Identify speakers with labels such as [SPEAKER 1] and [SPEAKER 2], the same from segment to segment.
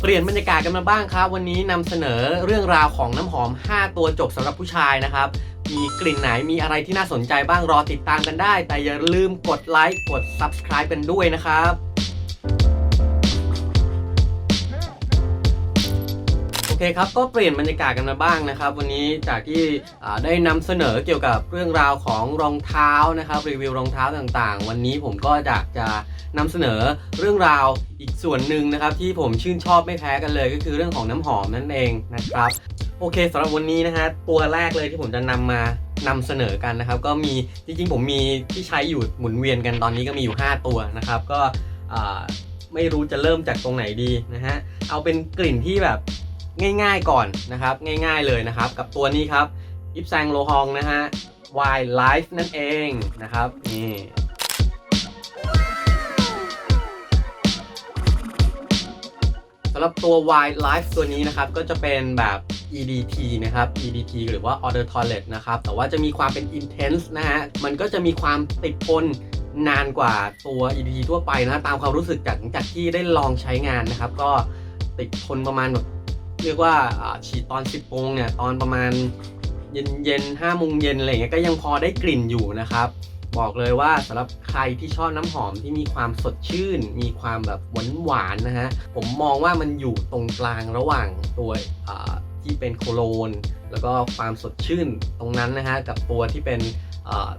[SPEAKER 1] เปลี่ยนบรรยากาศกันมาบ้างครับ วันนี้นำเสนอเรื่องราวของน้ำหอม 5 ตัวจบสำหรับผู้ชายนะครับ มีกลิ่นไหนมีอะไรที่น่าสนใจบ้างรอติดตามกันได้ แต่อย่าลืมกดไลค์กด Subscribe กันด้วยนะครับ เคครับก็เปลี่ยนบรรยากาศกันมาบ้างนะครับ วันนี้จากที่ได้นำเสนอเกี่ยวกับเรื่องราวของรองเท้านะครับรีวิวรองเท้าต่างๆ วันนี้ผมก็อยากจะนำเสนอเรื่องราวอีกส่วนหนึ่งนะครับ ที่ผมชื่นชอบไม่แพ้กันเลย ก็คือเรื่องของน้ำหอมนั่นเองนะครับโอเคสำหรับวันนี้นะฮะตัวแรกเลยที่ผมจะนำมานำเสนอกันนะครับ ก็มีจริงๆ ผมมีที่ใช้อยู่หมุนเวียนกันตอนนี้ก็มีอยู่ 5 ตัวนะครับ ก็ไม่รู้จะเริ่มจากตรงไหนดีนะฮะเอาเป็นกลิ่นที่แบบ ง่ายๆก่อนนะครับ ง่ายๆเลยนะครับ กับตัวนี้ครับอิปแซงโลฮองนะฮะ w i l i f e นั่นเองนะครับนี่สำหรับตัว Wild Life ตัวนี้นะครับ ก็จะเป็นแบบ EDT นะครับ EDT หรือว่า Order Toilet นะครับ แต่ว่าจะมีความเป็น Intense นะฮะ มันก็จะมีความติดทนนานกว่าตัว EDT ทั่วไปนะ ตามความรู้สึกจากจากที่ได้ลองใช้งานนะครับ ก็ติดทนประมาณแบบ เรียกว่าฉีดตอน 10โมงเนี่ยตอนประมาณเย็นเย็นห้าโมงเย็นอะไรเงี้ยก็ยังพอได้กลิ่นอยู่นะครับ บอกเลยว่าสำหรับใครที่ชอบน้ำหอมที่มีความสดชื่น มีความแบบหวานหวานๆนะฮะผมมองว่ามันอยู่ตรงกลางระหว่างตัวที่เป็นโคโลน แล้วก็ความสดชื่นตรงนั้นนะฮะกับตัวที่เป็น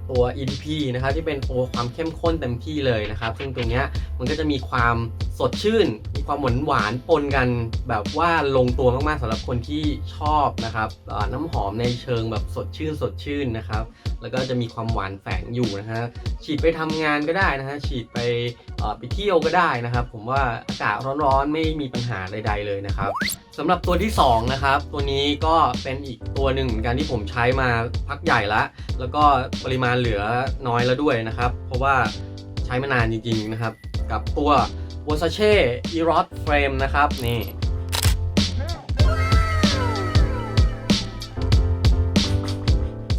[SPEAKER 1] ตัว EDP นะครับที่เป็นตัวความเข้มข้นเต็มที่เลยนะครับ ซึ่งตรงเนี้ยมันก็จะมีความสดชื่น มีความหวานหวานปนกันแบบว่าลงตัวมากๆสำหรับคนที่ชอบนะครับน้ำหอมในเชิงแบบสดชื่นสดชื่นนะครับ แล้วก็จะมีความหวานแฝงอยู่นะฮะฉีดไปทำงานก็ได้นะฮะฉีดไปไปเที่ยวก็ได้นะครับ ผมว่าอากาศร้อนๆไม่มีปัญหาใด ๆ เลยนะครับสำหรับตัวที่2นะครับตัวนี้ก็เป็นอีกตัวหนึ่งเหมือนกันที่ผมใช้มาพักใหญ่ละแล้วก็ปริมาณเหลือน้อยแล้วด้วยนะครับ เพราะว่าใช้มานานจริงๆนะครับ กับตัว Versace Eros Frame นะครับ นี่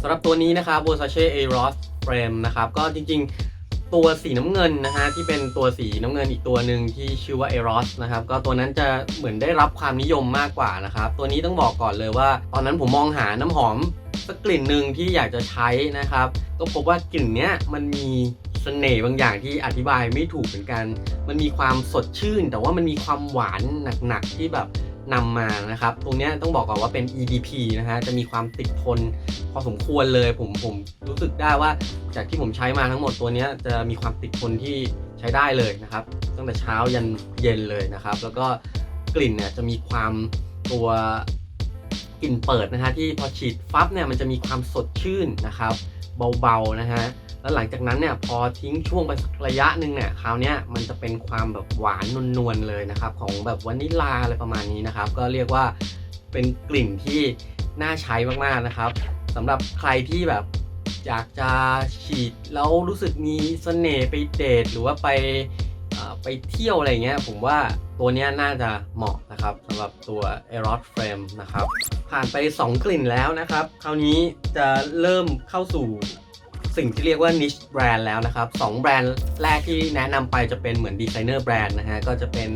[SPEAKER 1] สำหรับตัวนี้นะครับ Versace Eros Frame นะครับ ก็จริงๆ ตัวสีน้ำเงินนะฮะที่เป็นตัวสีน้ำเงินอีกตัวหนึ่งที่ชื่อว่า Eros นะครับก็ตัวนั้นจะเหมือนได้รับความนิยมมากกว่านะครับตัวนี้ต้องบอกก่อนเลยว่า ตอนนั้นผมมองหาน้ำหอมสักกลิ่นหนึ่งที่อยากจะใช้นะครับ ก็พบว่ากลิ่นเนี้ยมันมีเสน่ห์บางอย่างที่อธิบายไม่ถูกเหมือนกัน มันมีความสดชื่น แต่ว่ามันมีความหวานหนักๆที่แบบ นำมานะครับ ตรงเนี้ยต้องบอกก่อนว่าเป็น EDP นะฮะ จะมีความติดทนพอสมควรเลย ผมผมรู้สึกได้ว่าจากที่ผมใช้มาทั้งหมดตัวเนี้ยจะมีความติดทนที่ใช้ได้เลยนะครับ ตั้งแต่เช้ายันเย็นเลยนะครับ แล้วก็กลิ่นเนี่ยจะมีความตัวกลิ่นเปิดนะฮะที่พอฉีดฟับเนี่ยมันจะมีความสดชื่นนะครับ เบาๆนะฮะ แล้วหลังจากนั้นเนี่ยพอทิ้งช่วงไปสักระยะหนึ่งเนี่ยคราวนี้มันจะเป็นความแบบหวานนวลๆเลยนะครับ ของแบบวานิลาอะไรประมาณนี้นะครับ ก็เรียกว่าเป็นกลิ่นที่น่าใช้มากๆนะครับสำหรับใครที่แบบอยากจะฉีดแล้วรู้สึกมีเสน่ห์ไปเดทหรือว่าไปไปเที่ยวอะไรเงี้ยผมว่าตัวนี้น่าจะเหมาะนะครับสำหรับตัว e r o s Frame นะครับ ผ่านไป 2 กลิ่นแล้วนะครับ คราวนี้จะเริ่มเข้าสู่ สิ่งที่เรียกว่า niche brand แล้วนะครับสองแบรนด์แรกที่แนะนำไปจะเป็นเหมือนดีไซเนอร์แบรนด์นะฮะก็จะเป็น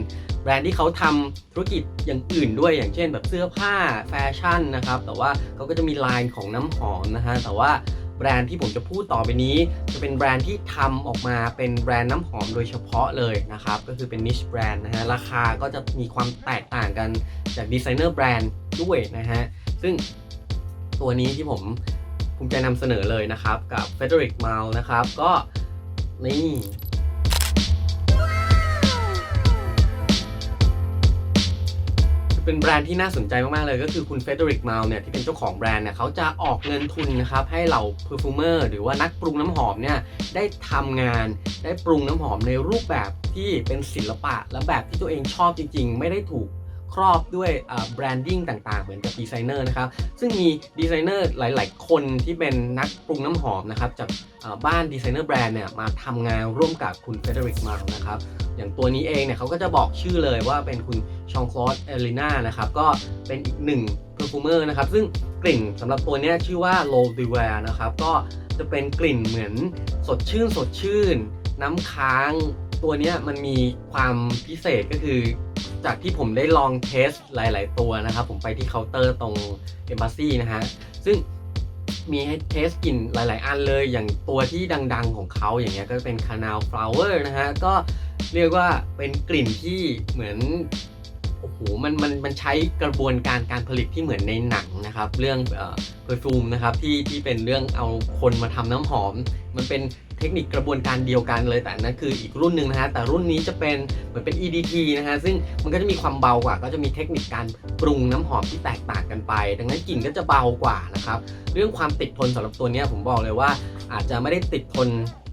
[SPEAKER 1] แบรนด์ที่เขาทำธุรกิจอย่างอื่นด้วยอย่างเช่นแบบเสื้อผ้าแฟชั่นนะครับแต่ว่าเขาก็จะมีไลน์ของน้ำหอมนะฮะแต่ว่าแบรนด์ที่ผมจะพูดต่อไปนี้ จะเป็นแบรนด์ที่ทำออกมาเป็นแบรนด์น้ำหอมโดยเฉพาะเลยนะครับ ก็คือเป็น niche brand นะฮะราคาก็จะมีความแตกต่างกันจากดีไซเนอร์แบรนด์ด้วยนะฮะซึ่งตัวนี้ที่ผม ภูมิใจนำเสนอเลยนะครับกับ Frederic m a l นะครับก็นี่เป็นแบรนด์ที่น่าสนใจมาก ๆ เลยก็คือคุณเฟเดริกมาลเนี่ยที่เป็นเจ้าของแบรนด์เนี่ยเขาจะออกเงินทุนนะครับให้เหล่าเพอร์ฟูเมอร์หรือว่านักปรุงน้ำหอมเนี่ยได้ทำงานได้ปรุงน้ำหอมในรูปแบบที่เป็นศิลปะและแบบที่ตัวเองชอบจริง ๆ ไม่ได้ถูก ครอบด้วยแบรนดิ้งต่างๆ เหมือนกับดีไซเนอร์นะครับ ซึ่งมีดีไซเนอร์หลาย ๆ คนที่เป็นนักปรุงน้ำหอมนะครับ จากบ้านดีไซเนอร์แบรนด์เนี่ยมาทำงานร่วมกับคุณเฟเดริกมาลนะครับ อย่างตัวนี้เองเนี่ยเขาก็จะบอกชื่อเลยว่าเป็นคุณชองคลอสเอลิน่านะครับ ก็เป็นอีกหนึ่งเพอร์ฟูเมอร์นะครับ ซึ่งกลิ่นสำหรับตัวนี้ชื่อว่า Low d e w a r นะครับ ก็จะเป็นกลิ่นเหมือนสดชื่นสดชื่น น้ำค้างตัวนี้มันมีความพิเศษก็คือ จากที่ผมได้ลองเทสหลาย ๆ ตัวนะครับ ผมไปที่เคาน์เตอร์ตรง e m b a s s y นะฮะ ซึ่งมีให้เทสกลิ่นหลาย ๆ อันเลย อย่างตัวที่ดัง ๆ ของเขาอย่างเงี้ยก็เป็น Canal Flower นะฮะ ก็เรียกว่าเป็นกลิ่นที่เหมือนโอ้โหมันมันมันใช้กระบวนการการผลิตที่เหมือนในหนังนะครับ เรื่องเอ่อ perfume นะครับที่ที่เป็นเรื่องเอาคนมาทำน้ำหอม มันเป็น เทคนิคกระบวนการเดียวกันเลยแต่นั้นคืออีกรุ่นหนึ่งนะฮะแต่รุ่นนี้จะเป็นเหมือนเป็น EDT นะฮะซึ่งมันก็จะมีความเบากว่า ก็จะมีเทคนิคการปรุงน้ำหอมที่แตกต่างกันไป ดังนั้นกลิ่นก็จะเบากว่านะครับเรื่องความติดทนสำหรับตัวนี้ผมบอกเลยว่าอาจจะไม่ได้ติดทน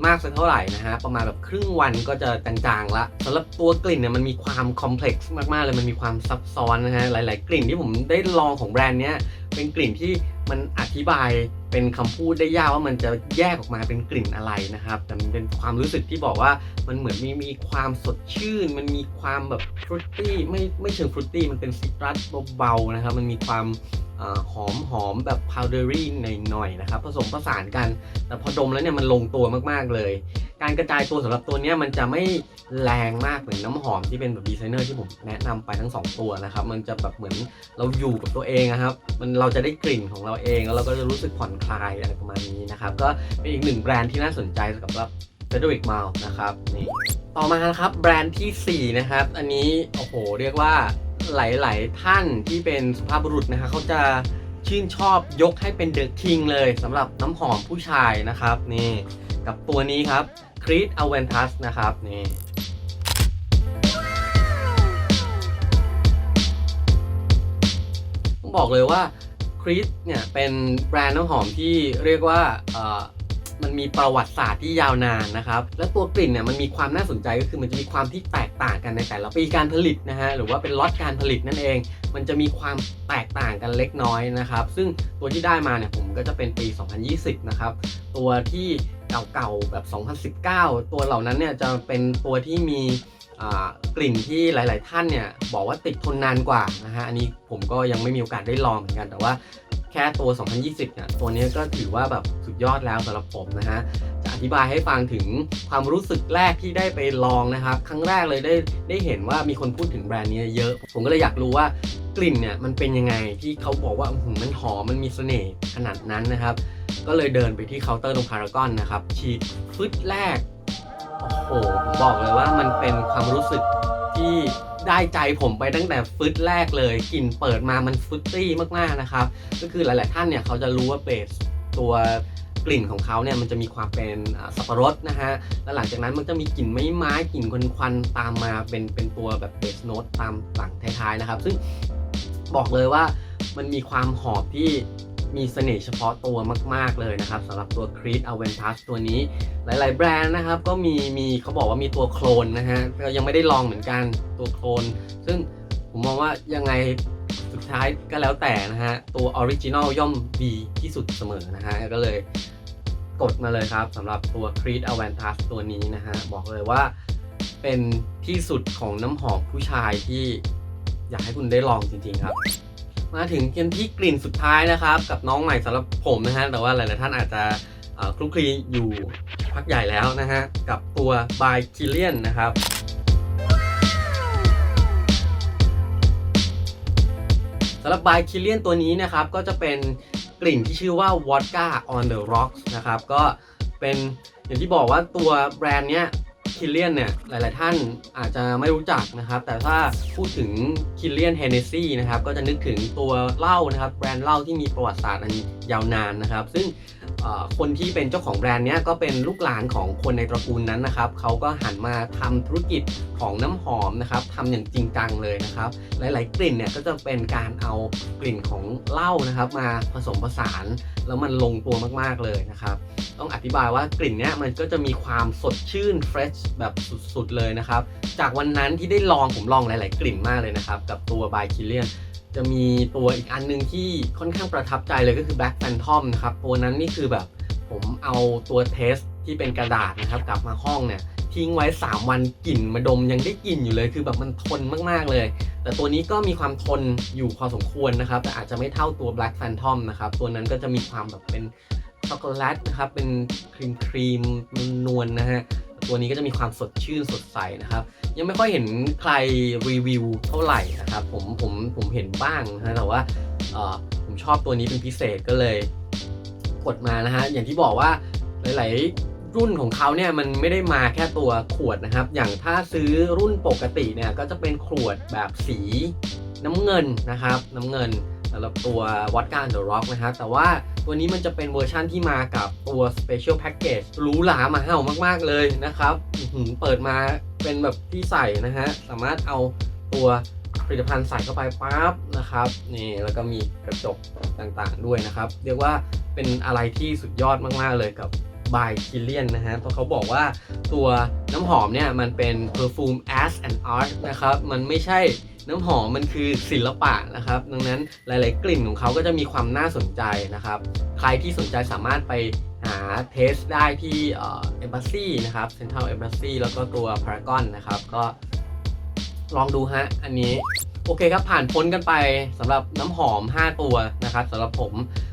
[SPEAKER 1] มากสักเท่าไหร่นะฮะประมาณแบบครึ่งวันก็จะจางๆละสำหรับตัวกลิ่นเนี่ยมันมีความคอมเพล็กซ์มากๆเลยมันมีความซับซ้อนนะฮะหลาย ๆ กลิ่นที่ผมได้ลองของแบรนด์เนี้ย เป็นกลิ่นที่มันอธิบายเป็นคำพูดได้ยากว่ามันจะแยกออกมาเป็นกลิ่นอะไรนะครับ แต่มันเป็นความรู้สึกที่บอกว่ามันเหมือนมีมีความสดชื่น มันมีความแบบฟรุตตี้ไม่ไม่เชิงฟรุตตี้มันเป็นซิตรัสเบาๆนะครับมันมีความอหอมหอมแบบพาวเดอรี่หน่อยๆนะครับ ผสมผสานกัน แต่พอดมแล้วเนี่ยมันลงตัวมากๆเลย การกระจายตัวสำหรับตัวนี้มันจะไม่แรงมากเหมือนน้ำหอมที่เป็นแบบดีไซเนอร์ที่ผมแนะนำไปทั้งสองตัวนะครับมันจะแบบเหมือนเราอยู่กับตัวเองอะครับมันเราจะได้กลิ่นของเราเองแล้วเราก็จะรู้สึกผ่อนคลายอะไรประมาณนี้นะครับก็เป็นอีกหนึ่งแบรนด์ที่น่าสนใจสำหรับ Frederic Malle นะครับนี่ต่อมานะครับแบรนด์ทีสี่ 4 นะครับ อันนี้โอ้โหเรียกว่าหลาย ๆ ท่านที่เป็นสุภาพบุรุษนะครับเขาจะชื่นชอบยกให้เป็นเดอะคิงเลยสำหรับน้ำหอมผู้ชายนะครับนี่กับตัวนี้ครับ Creed Aventus นะครับนี่ต้องบอกเลยว่าคริสเนี่ยเป็นแบรนด์น้ำหอมที่เรียกว่ามันมีประวัติศาสตร์ที่ยาวนานนะครับ และตัวกลิ่นเนี่ยมันมีความน่าสนใจก็คือมันจะมีความที่แตกต่างกันในแต่ละปีการผลิตนะฮะหรือว่าเป็นล็อตการผลิตนั่นเอง มันจะมีความแตกต่างกันเล็กน้อยนะครับ ซึ่งตัวที่ได้มาเนี่ยผมก็จะเป็นปี 2020 นะครับ ตัวที่ เก่าๆแบบ 2019 ตัวเหล่านั้นเนี่ยจะเป็นตัวที่มีกลิ่นที่หลาย ๆ ท่านเนี่ยบอกว่าติดทนนานกว่านะฮะอันนี้ผมก็ยังไม่มีโอกาสได้ลองเหมือนกันแต่ว่าแค่ตัว 2020 เนี่ย ตัวนี้ก็ถือว่าแบบสุดยอดแล้วสำหรับผมนะฮะ ธิบายให้ฟังถึงความรู้สึกแรกที่ได้ไปลองนะครับ ครั้งแรกเลยได้ได้เห็นว่ามีคนพูดถึงแบรนด์นี้เยอะ ผมก็เลยอยากรู้ว่ากลิ่นเนี่ยมันเป็นยังไงที่เขาบอกว่าหมันหอมมันมีเสน่ห์ขนาดนั้นนะครับ ก็เลยเดินไปที่เคาน์เตอร์ตรงพารากอนนะครับฉีดฟึดแรกโอ้โหผมบอกเลยว่ามันเป็นความรู้สึกที่ได้ใจผมไปตั้งแต่ฟึดแรกเลยกลิ่นเปิดมามันฟรุตตี้มากๆนะครับ ก็คือหลาย ๆ ท่านเนี่ยเขาจะรู้ว่าเบสตัว กลิ่นของเขาเนี่ยมันจะมีความเป็นสับปะรดนะฮะ แล้วหลังจากนั้นมันจะมีกลิ่นไม้ไม้กลิ่นควันควันตามมาเป็นเป็นตัวแบบเบสโนตตามหลังท้ายๆนะครับ ซึ่งบอกเลยว่ามันมีความหอมที่มีเสน่ห์เฉพาะตัวมาก ๆ เลยนะครับสำหรับตัว Creed Aventus ตัวนี้ หลาย ๆ แบรนด์นะครับ ก็มีมีเขาบอกว่ามีตัวโคลนนะฮะก็ยังไม่ได้ลองเหมือนกันตัวโคลน ซึ่งผมมองว่ายังไงสุดท้ายก็แล้วแต่นะฮะ ตัวออริจินอลย่อมดีที่สุดเสมอนะฮะ ก็เลย กดมาเลยครับสำหรับตัว Creed Aventus ตัวนี้นะฮะ บอกเลยว่าเป็นที่สุดของน้ำหอมผู้ชายที่อยากให้คุณได้ลองจริงๆครับ มาถึงกันที่กลิ่นสุดท้ายนะครับ กับน้องใหม่สำหรับผมนะฮะ แต่ว่าหลายๆท่านอาจจะคลุกคลีอยู่พักใหญ่แล้วนะฮะ กับตัว by Killian นะครับสำหรับ by Killian ตัวนี้นะครับก็จะเป็น กลิ่นที่ชื่อว่าวอดก้าออนเดอะร็อกนะครับ ก็เป็นอย่างที่บอกว่าตัวแบรนด์เนี้ยคิลเลียนเนี่ยหลาย ๆ ท่านอาจจะไม่รู้จักนะครับ แต่ถ้าพูดถึง Killian Hennessy นะครับก็จะนึกถึงตัวเหล้านะครับ แบรนด์เหล้าที่มีประวัติศาสตร์อัน ยาวนานนะครับ ซึ่งคนที่เป็นเจ้าของแบรนด์เนี้ยก็เป็นลูกหลานของคนในตระกูลนั้นนะครับเขาก็หันมาทำธุรกิจของน้ำหอมนะครับทำอย่างจริงจังเลยนะครับ หลาย ๆ กลิ่นเนี่ยก็จะเป็นการเอากลิ่นของเหล้านะครับ มาผสมผสาน แล้วมันลงตัวมากๆเลยนะครับ ต้องอธิบายว่ากลิ่นเนี้ยมันก็จะมีความสดชื่นเฟรชแบบสุด ๆ เลยนะครับ จากวันนั้นที่ได้ลองผมลองหลาย ๆ กลิ่นมากเลยนะครับ กับตัว by Killian จะมีตัวอีกอันหนึงที่ค่อนข้างประทับใจเลยก็คือ Black Phantom นะครับ ตัวนั้นนี่คือแบบผมเอาตัวเทสที่เป็นกระดาษนะครับกลับมาห้องเนี่ยทิ้งไว้ 3 วันกลิ่นมาดมยังได้กลิ่นอยู่เลยคือแบบมันทนมากๆเลย แต่ตัวนี้ก็มีความทนอยู่พอสมควรนะครับ แต่อาจจะไม่เท่าตัว Black Phantom นะครับ ตัวนั้นก็จะมีความแบบเป็นช็อกโกแลตนะครับ เป็นครีมครีมนวลๆนะฮะ ตัวนี้ก็จะมีความสดชื่นสดใสนะครับ ยังไม่ค่อยเห็นใครรีวิวเท่าไหร่นะครับผมผมผมเห็นบ้างนะแต่ว่าผมชอบตัวนี้เป็นพิเศษก็เลยกดมานะฮะอย่างที่บอกว่าหลาย ๆ รุ่นของเขาเนี่ยมันไม่ได้มาแค่ตัวขวดนะครับ อย่างถ้าซื้อรุ่นปกติเนี่ยก็จะเป็นขวดแบบสีน้ำเงินนะครับ น้ำเงินสำหรับตัววอดก้าเดอะร็อกนะครับแต่ว่า ตัวนี้มันจะเป็นเวอร์ชั่นที่มากับตัว Special Package หรูหรามาเห่ามาก ๆ เลยนะครับเปิดมาเป็นแบบที่ใส่นะฮะ สามารถเอาตัวผลิตภัณฑ์ใส่เข้าไปปั๊บนะครับนี่แล้วก็มีกระจกต่างๆด้วยนะครับ เรียกว่าเป็นอะไรที่สุดยอดมากๆเลยกับบายคิเลียนนะฮะ เพราะเขาบอกว่าตัวน้ำหอมเนี่ย มันเป็น perfume as an art นะครับ มันไม่ใช่ น้ำหอมมันคือศิลปะนะครับ ดังนั้นหลาย ๆ กลิ่นของเขาก็จะมีความน่าสนใจนะครับ ใครที่สนใจสามารถไปหาเทสได้ที่เอ่อ Embassy นะครับ Central Embassy แล้วก็ตัว Paragon นะครับ ก็ลองดูฮะ อันนี้ โอเคครับ ผ่านพ้นกันไปสำหรับน้ำหอม 5 ตัวนะครับสำหรับผม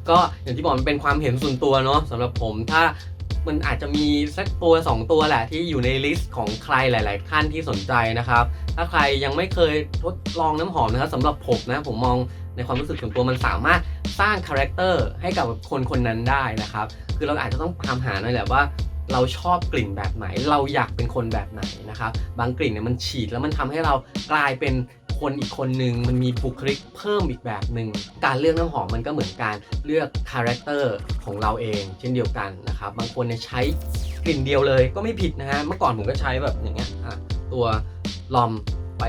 [SPEAKER 1] ก็อย่างที่บอกมันเป็นความเห็นส่วนตัวเนาะสำหรับผมถ้า มันอาจจะมีสักตัว 2 ตัวแหละที่อยู่ในลิสต์ของใครหลาย ๆ ท่านที่สนใจนะครับ ถ้าใครยังไม่เคยทดลองน้ำหอมนะครับสำหรับผมนะผมมองในความรู้สึกส่วนตัวมันสามารถสร้างคาแรคเตอร์ให้กับคนคนนั้นได้นะครับ คือเราอาจจะต้องตามหาหน่อยแหละว่าเราชอบกลิ่นแบบไหน เราอยากเป็นคนแบบไหนนะครับ บางกลิ่นเนี่ยมันฉีดแล้วมันทำให้เรากลายเป็น คนอีกคนหนึ่งมันมีบุคลิกเพิ่มอีกแบบหนึ่งการเลือกน้ำหอมมันก็เหมือนการเลือกคาแรคเตอร์ของเราเอง เช่นเดียวกันนะครับบางคนเนี่ยใช้กลิ่นเดียวเลยก็ไม่ผิดนะฮะเมื่อก่อนผมก็ใช้แบบอย่างเงี้ยตัวลอม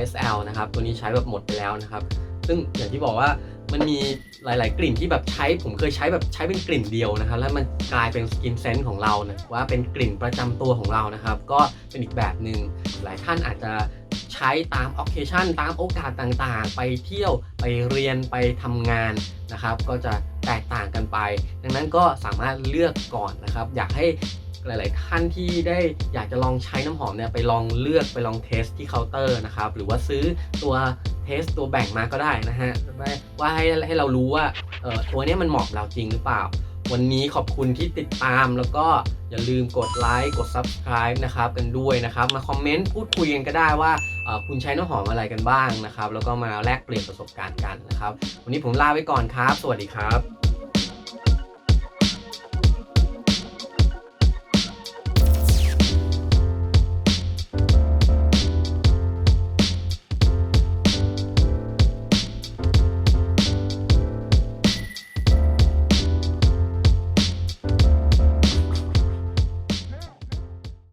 [SPEAKER 1] YSL นะครับตัวนี้ใช้แบบหมดไปแล้วนะครับ ซึ่งอย่างที่บอกว่ามันมีหลาย ๆ กลิ่นที่แบบใช้ผมเคยใช้แบบใช้เป็นกลิ่นเดียวนะครับ แล้วมันกลายเป็นสกินเซนส์ของเรานะว่าเป็นกลิ่นประจำตัวของเรานะครับ ก็เป็นอีกแบบหนึ่งหลายท่านอาจจะ ใช้ตาม occasion ตามโอกาสต่างๆ ไปเที่ยวไปเรียนไปทำงานนะครับ ก็จะแตกต่างกันไป ดังนั้นก็สามารถเลือกก่อนนะครับ อยากให้หลาย ๆ ท่านที่ได้อยากจะลองใช้น้ำหอมเนี่ยไปลองเลือกไปลองเทสที่เคาน์เตอร์นะครับ หรือว่าซื้อตัวเทสตัวแบ่งมาก็ได้นะฮะว่าให้ให้เรารู้ว่าเออตัวนี้มันเหมาะเราจริงหรือเปล่า วันนี้ขอบคุณที่ติดตามแล้วก็อย่าลืมกดไลค์กด Subscribe นะครับกันด้วยนะครับ มาคอมเมนต์พูดคุยกันก็ได้ว่าคุณใช้น้ำหอมอะไรกันบ้างนะครับ แล้วก็มาแลกเปลี่ยนประสบการณ์กันนะครับ วันนี้ผมลาไปก่อนครับ สวัสดีครับ